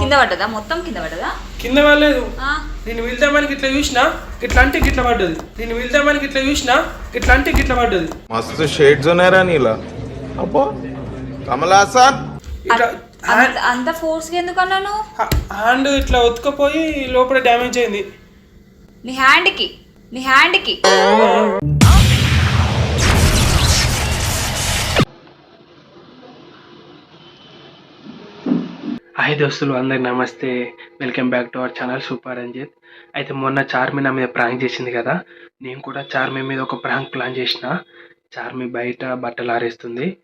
కింద పడ్డదా? మొత్తం కింద పడ్డదా? కింద పడలేదు. నేను వీల్దామని ఇట్లా చూసినా ఇట్లా అంటే గిట్ల పడ్డది. నేను వీల్దామని ఇట్లా చూసినా ఇట్లా అంటే గిట్ల పడ్డది. మస్తు షేడ్స్ ఉన్నారా నీలా. అబ్బో. కమలాసన్ అంత ఫోర్స్ ఎందుకు అన్నాను? హ్యాండ్ ఇట్లా ఒత్తుకపోయి లోపల డ్యామేజ్ అయింది. నీ హ్యాండ్కి నీ హ్యాండ్కి హాయ్ దోస్తులు అందరికి నమస్తే. Welcome back to our channel super Ranjith. అయితే మొన్న చార్మి నా మీద ప్రాంక్ చేసింది కదా నేను కూడా చార్మి మీద ఒక ప్రాంక్ ప్లాన్ చేసిన. చార్మి బయట బట్టలు ఆరేస్తుంది.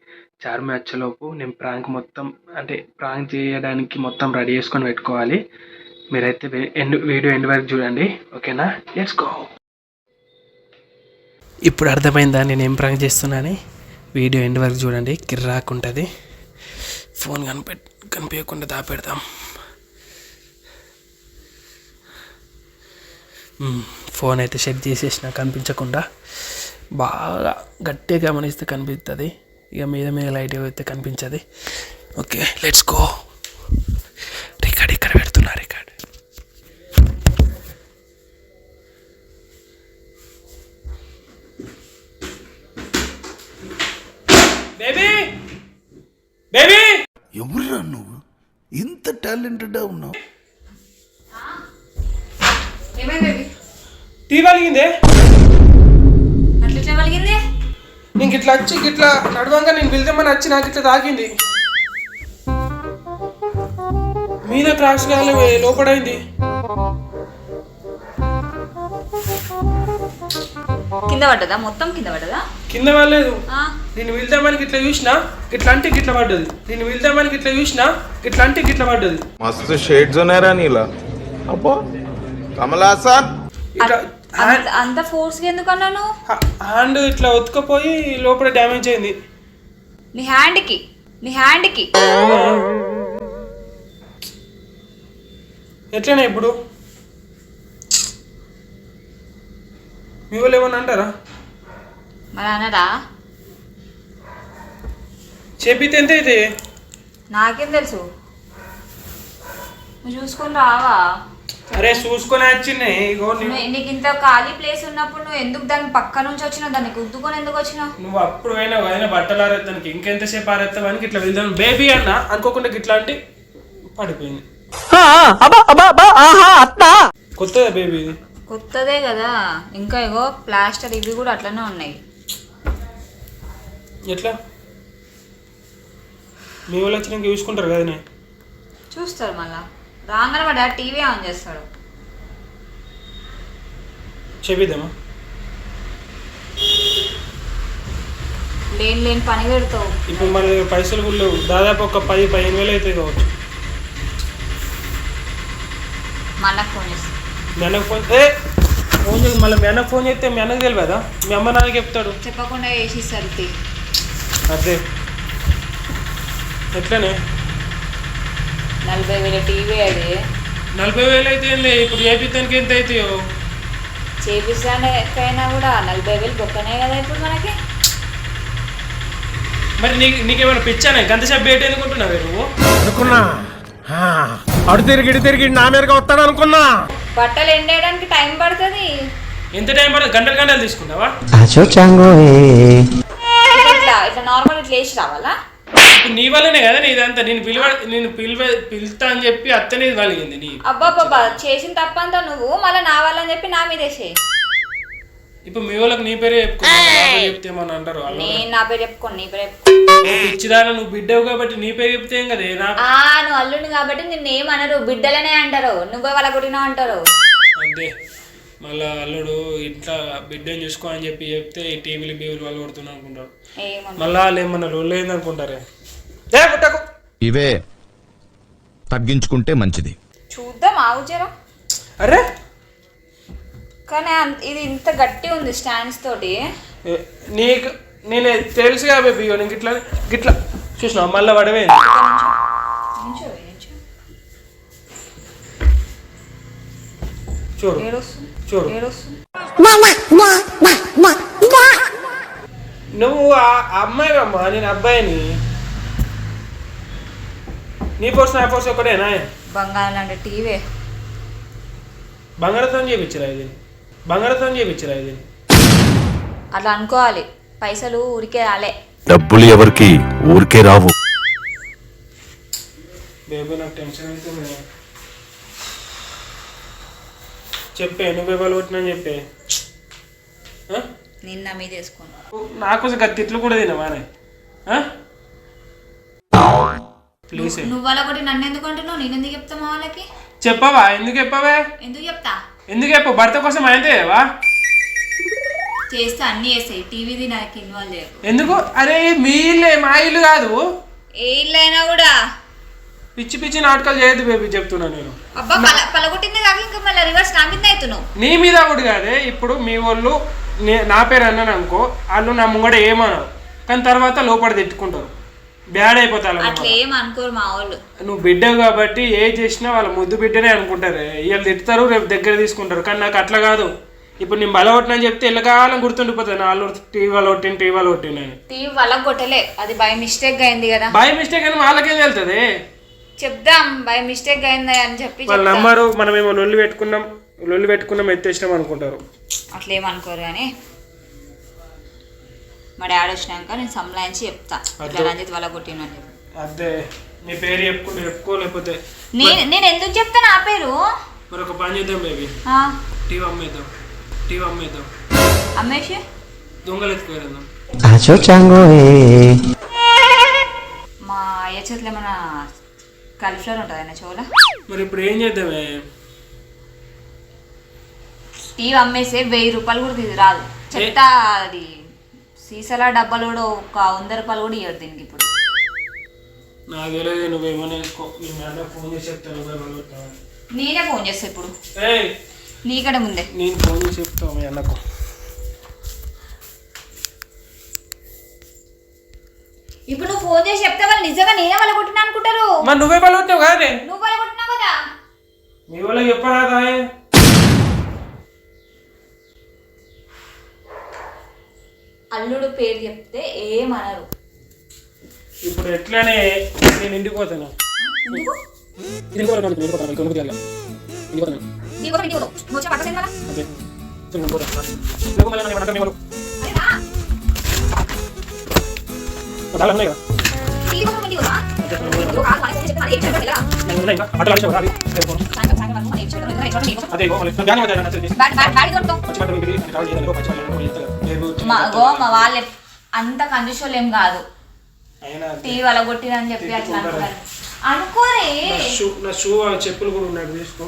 చార్మి వచ్చేలోపు నేను ప్రాంక్ మొత్తం అంటే ప్రాంక్ చేయడానికి మొత్తం రెడీ చేసుకొని పెట్టుకోవాలి. మీరైతే వే- ఎండ్ వీడియో ఎండ్ వరకు చూడండి. ఓకేనా? Let's go. ఇప్పుడు అర్థమైందా నేను ఏం ప్రాంక్ చేస్తున్నానని? వీడియో ఎండ్ వరకు చూడండి. కిర్రాక్ ఉంటుంది. ఫోన్ కనిపె కనిపించకుండా దాపెడదాం ఫోన్ అయితే సెట్ చేసేసిన కనిపించకుండా బాగా గట్టిగా గమనిస్తే కనిపిస్తుంది ఇక మీద మీద లైట్ అయితే కనిపించదు. Okay let's go. రికార్డ్ ఇక్కడ పెడుతున్నా రికార్డ్. బేబీ! ఇట్లా నడవంగా నేను వెళ్దామని వచ్చి నాకు ఇట్లా తాకింది. మీద క్రాష్ కాలే లోపడైంది? కింద పడ్డదా? మొత్తం కింద పడ్డదా? కింద పడలేదు. నేను వెళ్దామని ఇట్లా చూసినా ఇట్లా అంటే గిట్ల పడ్డది. నేను వెళ్దామని ఇట్లా చూసినా ఇట్లా అంటే గిట్ల పడ్డది. మస్తు షేడ్స్ ఉన్నాయరా నీలా. అబ్బో. కమలాసన్ ఇట్లా అంత అంత ఫోర్స్గా ఎందుకు అన్నాను? హ్యాండ్ ఇట్లా ఉతుకపోయి లోపల డ్యామేజ్ అయింది. నీ హ్యాండ్కి నీ హ్యాండ్కి ఎట్లనే ఇప్పుడు? మీ వాళ్ళు ఏమన్నా అంటారా? మరి అన్నరా చెప్పితే ఎంత అయితే నాకేం తెలుసు? నువ్వు చూసుకొని రావా? అరే చూసుకొని వచ్చినాయి ఇగో నీ- నువ్వు- నీకు ఇంత ఖాళీ ప్లేస్ ఉన్నప్పుడు నువ్వు ఎందుకు దాని పక్క నుంచి వచ్చినావు? దాన్ని గుద్దుకొని ఎందుకు వచ్చినావు? నువ్వు అప్పుడు అయినా అయినా బట్టలు ఆరేస్తానికి ఇంకెంతసేపు ఆరేస్తావని ఇట్లా వెళ్దాం. బేబీ అన్న అనుకోకుండా ఇట్లా అంటే పడిపోయింది. కొత్తదా బేబీ ఇది? కొత్తదే కదా. ఇంకా ఇగో ప్లాస్టర్ ఇవి కూడా అట్లనే ఉన్నాయి. ఎట్లా? మీ వాళ్ళు వచ్చినాక చూసుకుంటారు కదనే చూస్తారు మళ్ళా. రాగానే మా డాడీ టీవీ ఆన్ చేస్తాడు. చెప్పిద్దామా? లేని లేని పని పెడతావు. ఇప్పుడు మన దగ్గర పైసలు కూడా లేవు. దాదాపు ఒక పది పదిహేను వేలు అయితే కావచ్చు. మళ్ళా ఫోన్ చేస్తాను మీ అన్నకు ఫోన్ ఏ! ఫోన్ చేసి మళ్ళీ మీ అన్నకు ఫోన్ చేస్తే మీ అన్నకు తెలియదా? మీ అమ్మ నాన్నకి చెప్తాడు. చెప్పకుండా వేసి సరితి అదే. ఎట్లనే? నలభై వేల టీవీ అది. నలభై వేలు అయితే ఏం లే ఇప్పుడు చేపిస్తానికి ఎంత అవుతాయో చేపిస్తానికైనా కూడా నలభై వేలు బొక్కనే కదా ఇప్పుడు మనకి. మరి నీకు నీకేమైనా పిచ్చానే? గంత సేపు బయట ఎందుకుంటున్నావే నువ్వు? అనుకున్నా. ఆ, అడు తిరిగి ఇటు తిరిగి నా మీదకి వస్తాడు అనుకున్నా. బట్టలు ఎండేయడానికి టైం పడుతుంది. ఎంత టైం పడుతుంది? గంటలు గంటలు తీసుకున్నావా ఇట్లా ఇట్లా నార్మల్ ఇట్లా వేసి రావాలా? ఇప్పుడు నీ వల్లనే కదా నీ ఇదంతా. నేను పిలువ నేను పిలువ పిలుస్తా అని చెప్పి అత్తనే కలిగింది నీ. అబ్బాబ్బా చేసిన తప్పంతా నువ్వు మళ్ళీ నా వాళ్ళని చెప్పి నా మీద ఇప్పుడు మీ వాళ్ళకి నీ పేరే చెప్పుకో చెప్తే ఏమని అంటారు నేను నా పేరు చెప్పుకోను నీ పేరు చెప్పుకో పిచ్చిదారా నువ్వు బిడ్డవు కాబట్టి నీ పేరు చెప్తే ఏం కదా నువ్వు అల్లుని కాబట్టి నిన్ను ఏమనరు బిడ్డలనే అంటారు. నువ్వే వాళ్ళ కొట్టినా అంటారు. అంతే. మళ్ళా అల్లుడు ఇట్లా బిడ్డని చూసుకో అని చెప్పి చెప్తే టీవీలు బీవీలు వాళ్ళు కొడుతున్నా అనుకుంటారు. మళ్ళా వాళ్ళు ఏమన్నా రొల్లు అయింది అనుకుంటారే ఏ పుట్టకు ఇవే తగ్గించుకుంటే మంచిది. చూద్దాం ఆగు జరా. అరే. కానీ ఇది ఇంత గట్టి ఉంది స్టాండ్స్ తోటి. ఏ, నీకు నేను తెలుసు కాబట్టి ఇగో నీకు ఇట్లా గిట్లా. చూసినా మళ్ళీ పడవే. నించో, నించో. చూడు. ఏడొస్తుంది? చూడు. ఏడొస్తుంది? నువ్వు ఆ అమ్మాయి అమ్మా నేను అబ్బాయిని. నీ పోర్స్ నా పోర్స్ ఒకటేనా? బంగారం లాంటి టీవీ. బంగారతం చేయించరా ఇది? బంగారతం చేయించరా ఇది? అట్లా అనుకోవాలి. పైసలు ఊరికే రాలే. డబ్బులు ఎవరికి? ఊరికే రావు. బేబీ నాకు టెన్షన్ అవుతుంది చెప్పే నువ్వే కొట్టినా చెప్పే. ఆ? నిన్న మీద వేసుకోను నాకు గది తిట్లు కూడా తినవానే ప్లీజ్. నువ్వు వాళ్ళ ఒకటి నన్ను ఎందుకు అంటున్నావు? నేను ఎందుకు చెప్తా మా వాళ్ళకి? చెప్పవా? ఎందుకు చెప్పవే? ఎందుకు చెప్తా? ఎందుకు చెప్పు? భర్త కోసం అయితే వా చేస్తే అన్ని చేస్తాయి. టీవీది నాకు ఇన్వాల్వ్ చేయకు. ఎందుకు? అరే మీ ఇల్లే మా ఇల్లు కాదు. ఏ ఇల్లైనా కూడా. పిచ్చి పిచ్చి నాటకాలు చేయొద్దు బేబీ చెప్తున్నా నేను. అబ్బా పల పలగొట్టింది కాక ఇంకా మళ్ళీ రివర్స్ నా మీద అవుతున్నావు. నీ మీద కూడా కాదే. ఇప్పుడు మీ వాళ్ళు నే- నా పేరు అన్నాను అనుకో. వాళ్ళు నా ముంగడ ఏమనరు. కానీ తర్వాత లోపల తిట్టుకుంటారు. బ్యాడ్ అయిపోతారు వాళ్ళ అట్లా. ఏం అనుకోరు మా వాళ్ళు. నువ్వు బిడ్డ కాబట్టి ఏ చేసినా వాళ్ళ ముద్దు బిడ్డనే అనుకుంటారు. ఇవాళ తిడతారు రేపు దగ్గర తీసుకుంటారు. కానీ నాకు అట్లా కాదు. ఇప్పుడు నేను బలగొట్టినని చెప్తే ఎల్లకాలం గుర్తుండిపోతుంది వాళ్ళు టీవీ వాళ్ళు కొట్టిన టీవీ వాళ్ళు కొట్టినని టీవీ వాళ్ళ కొట్టలే. అది బై మిస్టేక్ అయింది కదా. బై మిస్టేక్ అని వాళ్ళకేం వెళ్తుంది చెప్దాం బై మిస్టేక్ అయింది అని చెప్పి వాళ్ళు. నమ్మరు మనం ఏమో లొల్లి పెట్టుకున్నాం లొల్లి పెట్టుకున్నాం ఎత్తేసినాం అనుకుంటారు. అట్లా ఏమనుకోరు కానీ. మా డాడీ వచ్చినాక నేను సంలాయించి చెప్తా. ఇట్లా రంజిత్ వాళ్ళ కొట్టినని చెప్పి. అదే నీ పేరు చెప్పుకుంటే చెప్పుకో లేకపోతే నేను నేను ఎందుకు చెప్తా నా పేరు? మరొక పని చేద్దాం బేబీ ఆ, టీవీ అమ్మేద్దాం టీవీ అమ్మేద్దాం అమ్మేష్? దొంగలు ఎత్తుకోరేద్దాం మా అయ్య చేతిలో ఏమైనా కల్ఫ్లవర్ ఉంటుంది ఆయన చెవుల? మరి ఇప్పుడు ఏం చేద్దామే? టీవీ అమ్మేస్తే వెయ్యి రూపాయలు కూడా తీసి రాదు. చెప్తా అది. సీసాల డబ్బాలు కూడా ఒక వంద రూపాయలు కూడా ఇవ్వడు దీనికి ఇప్పుడు. నాకు తెలియదు నువ్వేమో వేసుకో నీ మేడం ఫోన్ చేసి చెప్తాను. నేనే ఫోన్ చేస్తా ఇప్పుడు. నీకంటే ముందే. నేను ఫోన్ చేసి చెప్తావు మీ అన్నకు. ఇప్పుడు నువ్వు ఫోన్ చేసి చెప్తే వాళ్ళు నిజంగా నేనే వాళ్ళ కొట్టినా అనుకుంటారు? మరి నువ్వే బలగొట్టావు కాదే? నువ్వు వాళ్ళ కొట్టినావు కదా? మీ వాళ్ళకి చెప్పరాదా అల్లుడు పేరు చెప్తే ఏమనరు ఇప్పుడు ఎట్లానే నేను ఇంటికి పోతాను ఎందుకు ఇంటికి పోతాను ఇంటికి పోతాను ఇంకొక ఇంటికి ఇంటికి పోతాను నీకు ఒకటి నీకు నువ్వు వచ్చిన పక్కన కదా అంతే సరే, నేను పోతాను. లేకపోతే మళ్ళీ నన్ను ఏమన్నా మీ వాళ్ళు అరే రా చాలా ఉన్నాయి కదా టీవీ కొనుక్కో, టీవీ కొనుక్కో. నువ్వు కాదు, వాళ్ళకి చెప్తే మరి ఏం చేయాలో తెలియదా? నేను ఉన్నాయి ఇంకా అట్లా ఆలోచించు, రాదు. రేపు పోను. సాయంత్రం సాయంత్రం వరకు మరి ఏం చేయాలో తెలియదా? ఎట్లా నీకు? అదే మళ్ళీ ధ్యానం చేయాలి, మా గో మా వాళ్ళే అంత కంజూషోళ్ళు ఏం కాదు. టీవీ వాళ్ళ కొట్టిరని చెప్పి అట్లా అనుకున్నారు అనుకోరే. నా షూ చెప్పులు కూడా ఉన్నాయి తీసుకో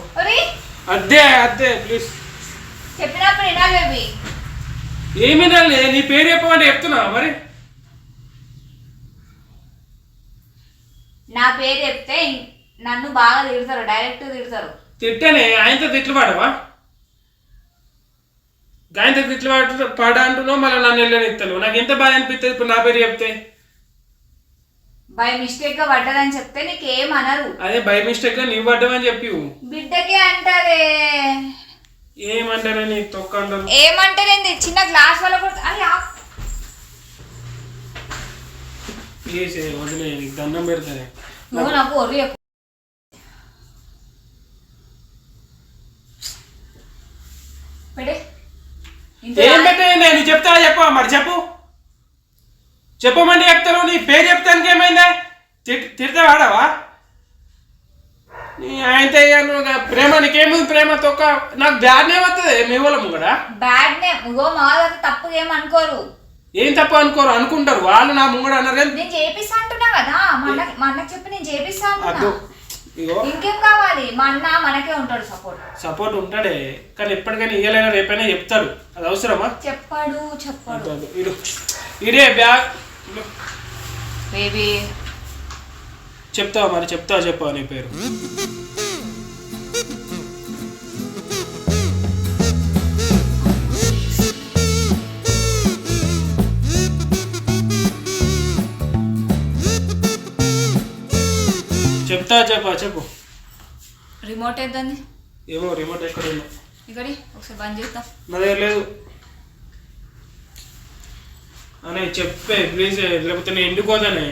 అదే అదే ప్లీజ్ చెప్పినప్పుడు వినాలి బేబీ. ఏమి నాలే నీ పేరు చెప్పమంటే చెప్తున్నా మరి. నా పేరు చెప్తే నన్ను బాగా తిడతారు డైరెక్ట్ తిడతారు. తిట్టనే ఆయనతో తిట్లు పాడవా? ఆయనతో తిట్లు పాడు పాడ అంటున్నావు మళ్ళీ నన్ను వెళ్ళనిస్తాను నాకు ఎంత బాధ అనిపిస్తుంది ఇప్పుడు నా పేరు చెప్తే? బై మిస్టేక్గా పడ్డదని చెప్తే నీకు ఏమనరు అదే బై మిస్టేక్గా నీవు పడ్డమని చెప్పి బిడ్డకే అంటారే. ఏమంటారే నీ తొక్క అంటారు ఏమంటారేంది? చిన్న గ్లాస్ వల్ల కూడా అరే ప్లీజ్ వదిలే నీకు దండం పెడతానే నువ్వు నాకు ఒర్రి ఎక్కువ. పెడే ఇంత ఏం పెట్టే నేను చెప్తా చెప్పా మరి చెప్పు. చెప్పమంటే చెప్తాను నీ పేరు చెప్తానికి ఏమైందా? తిడితే వాడవా ఇక ప్రేమ నీకేముంది ప్రేమ తొక్క? నాకు బ్యాడ్ నేమ్ వస్తుంది మీ వాళ్ళము కూడా బ్యాడ్ నేమ్ ఇగో మా వాళ్ళు తప్పుగా ఏం అనుకోరు. ఏం తప్ప అనుకోరు? అనుకుంటారు. వాళ్ళు నా ముంగడ అన్నారు. నేను చేపిస్తా అంటున్నా కదా? మా అన్నకి మా అన్నకి చెప్పి నేను చేపిస్తా అంటున్నా. ఇంకేం కావాలి? మా అన్న మనకే ఉంటాడు సపోర్ట్ సపోర్ట్ ఉంటాడే కానీ ఎప్పటికైనా ఇయ్యలైనా రేపైనా చెప్తారు అది అవసరమా? చెప్పాడు చెప్పాడు. ఇడు. ఇదే బ్యాగ్. ఇడు. బేబీ చెప్తావా మరి? చెప్తావా చెప్పావా నీ పేరు. చెప్తా చెప్పా చెప్పు. రిమోట్ ఏదండి ఏమో రిమోట్ ఎక్కడ ఉందో. ఇక్కడి ఒకసారి బంద్ చేద్దాం. నా దగ్గర లేదు. అనే చెప్పే ప్లీజ్ లేకపోతే నేను ఎండుకోదానే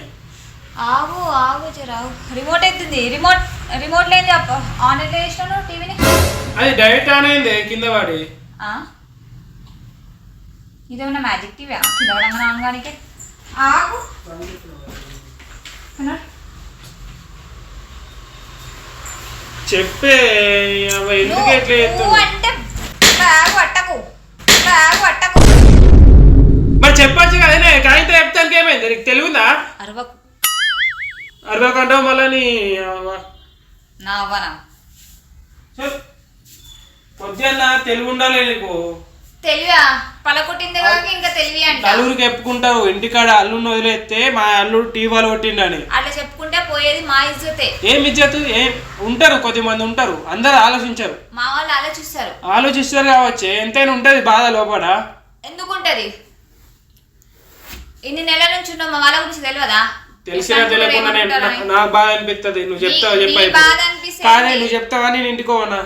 ఆగు ఆగు ఆగు. రిమోట్ ఎత్తుంది రిమోట్ రిమోట్ లేని ఆన్లైన్ చేసినాను టీవీని? అది డైరెక్ట్ ఆన్ అయింది కింద ఆ? ఇదేమన్నా మ్యాజిక్ టీవీ కింద అనగానికి ఆగు అన్నా. చెప్పే అవ్వ, ఎందుకు నువ్వు- ఎట్లా నువ్వు చేస్తున్నావు? అంటే బ్యాగ్ పట్టకు బ్యాగ్ పట్టకు. మరి చెప్పొచ్చు కదనే కాగితం చెప్తానికి ఏమైంది? నీకు తెలివిందా? అరవకు. అరవై కంటావు మళ్ళీ నీ అవ్వ. నా అవ్వనా చెప్. పొద్దున్న తెలివి ఉండాలి నీకు. తెలివా? పలకొట్టింది కాక ఇంకా తెలివి అంట. నలుగురికి చెప్పుకుంటారు ఇంటికాడ అల్లుడిని వదిలేస్తే మా అల్లుడు టీవాలు కొట్టిండని. అట్లా చెప్పుకుంటే పోయేది మా ఇజ్జతే. ఏం ఇజ్జత్? ఏం ఉంటారు కొద్దిమంది ఉంటారు. అందరు ఆలోచించరు. మా వాళ్ళు ఆలోచిస్తారు. ఆలోచిస్తారు కావచ్చు. ఎంతైనా ఉంటది బాధ లోపల. ఎందుకుంటది? ఇన్ని నెలల నుంచి ఉన్నాం మా వాళ్ళ గురించి తెలియదా తెలిసినా తెలియకుండా నేను-? నా- నాకు బాధ అనిపిస్తుంది నువ్వు చెప్తావు? నీ- చెప్పా నీ బాధ అనిపిస్తే ఏంటి? నువ్వు చెప్తావా? నేను ఇంటికి పోనా?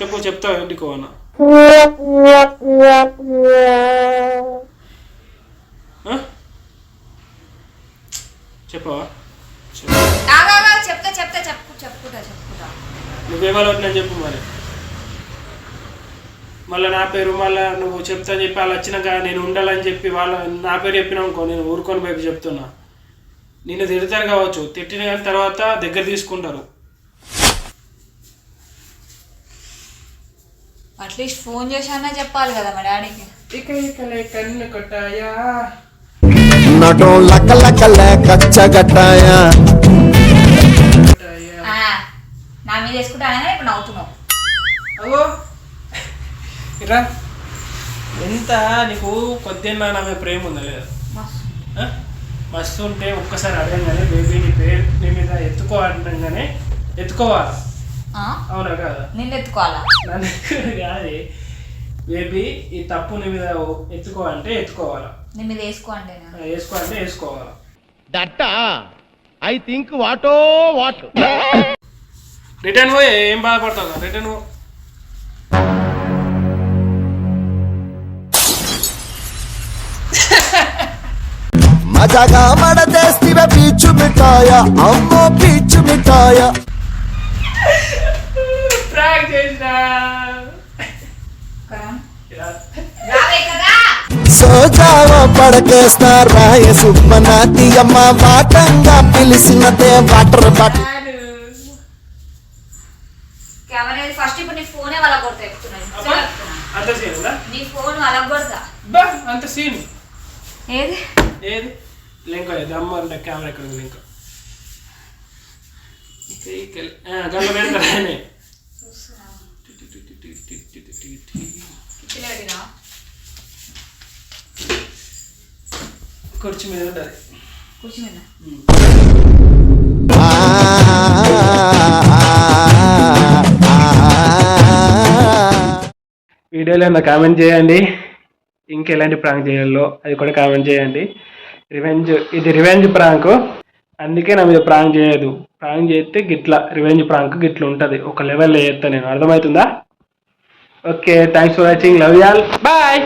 చెప్పు చెప్తావు ఇంటికి పోనా ఆ? చెప్పవా? చెప్తా చెప్తా చెప్పు చెప్పుకుంటా చెప్పుకుంటా. నువ్వేమవుతుందని చెప్పు మరి. మళ్ళీ నా పేరు మళ్ళీ నువ్వు చెప్తా చెప్పి వాళ్ళు వచ్చినాక నేను ఉండాలని చెప్పి వాళ్ళ నా పేరు చెప్పినావు నేను ఊరుకొని వైపు చెప్తున్నా. నిన్ను తిడతారు కావచ్చు. తిట్టిన కానీ తర్వాత దగ్గర తీసుకుంటారు. అట్లీస్ట్ ఫోన్ చేశానా చెప్పాలి కదా మా డాడీకి. ఇక ఇకలే కన్ను కొట్టాయా? నటో లక లక కొట్టాయా? ఆ, నా మీద వేసుకుంటానే ఇప్పుడు నవ్వుతున్నావు. అగో ఇరా. ఎంత నీకు కొద్దిగా నా మీద ప్రేమ ఉందా లేదా? మస్తు. ఉంటే ఒక్కసారి అడగంగానే బేబీ నీ పేరు నీ మీద ఎత్తుకో అనగానే ఎత్తుకోవాలి? అవునా కాదా? నిన్ను ఎత్తుకోవాలా కాదు. బేబీ ఈ తప్పు నీ మీద ఎత్తుకో అంటే ఎత్తుకోవాలా. నీ మీద వేసుకో అంటే వేసుకో అంటే వేసుకోవాలా. దట్ట ఐ థింక్ వాటో వాట్. రిటర్న్ పోయి ఏం బాధపడతావు? రిటర్న్ పో. మజాగా మడదేస్తివే పీచు మిఠాయ అమ్మో పీచు మిఠాయ. ప్రాంక్ చేసినా. సోజావ పడకేస్తా రాయ సుబ్బనాతి అమ్మ వాటంగా పిలిచినదే వాటర్ బాటిల్ కెమెరా ఫస్ట్ ఇప్పుడు నీ ఫోనే వాళ్ళ కొడతా చెప్తున్నాను నీ ఫోన్ వాళ్ళ కొడతా బా అంత సీన్ ఏది? ఏది? లింక్ అది అమ్మ అంటే కెమెరా ఎక్కడ లింక్. గల్ల కుర్చీ మీద ఉంటుంది కూర్చో మీద ఆ, ఆ, ఆ. వీడియోలో ఏమన్నా కామెంట్ చేయండి ఇంకెలాంటి ప్రాంక్ చేయాలో అది కూడా కామెంట్ చేయండి రివెంజ్ ఇది రివెంజ్ ప్రాంక్ అందుకే నా మీద ప్రాంక్ చేయదు ప్రాంక్ చేస్తే గిట్లా రివెంజ్ ప్రాంక్ గిట్లా ఉంటుంది ఒక లెవెల్లో చేస్తా నేను అర్థమవుతుందా okay thanks for watching love y'all bye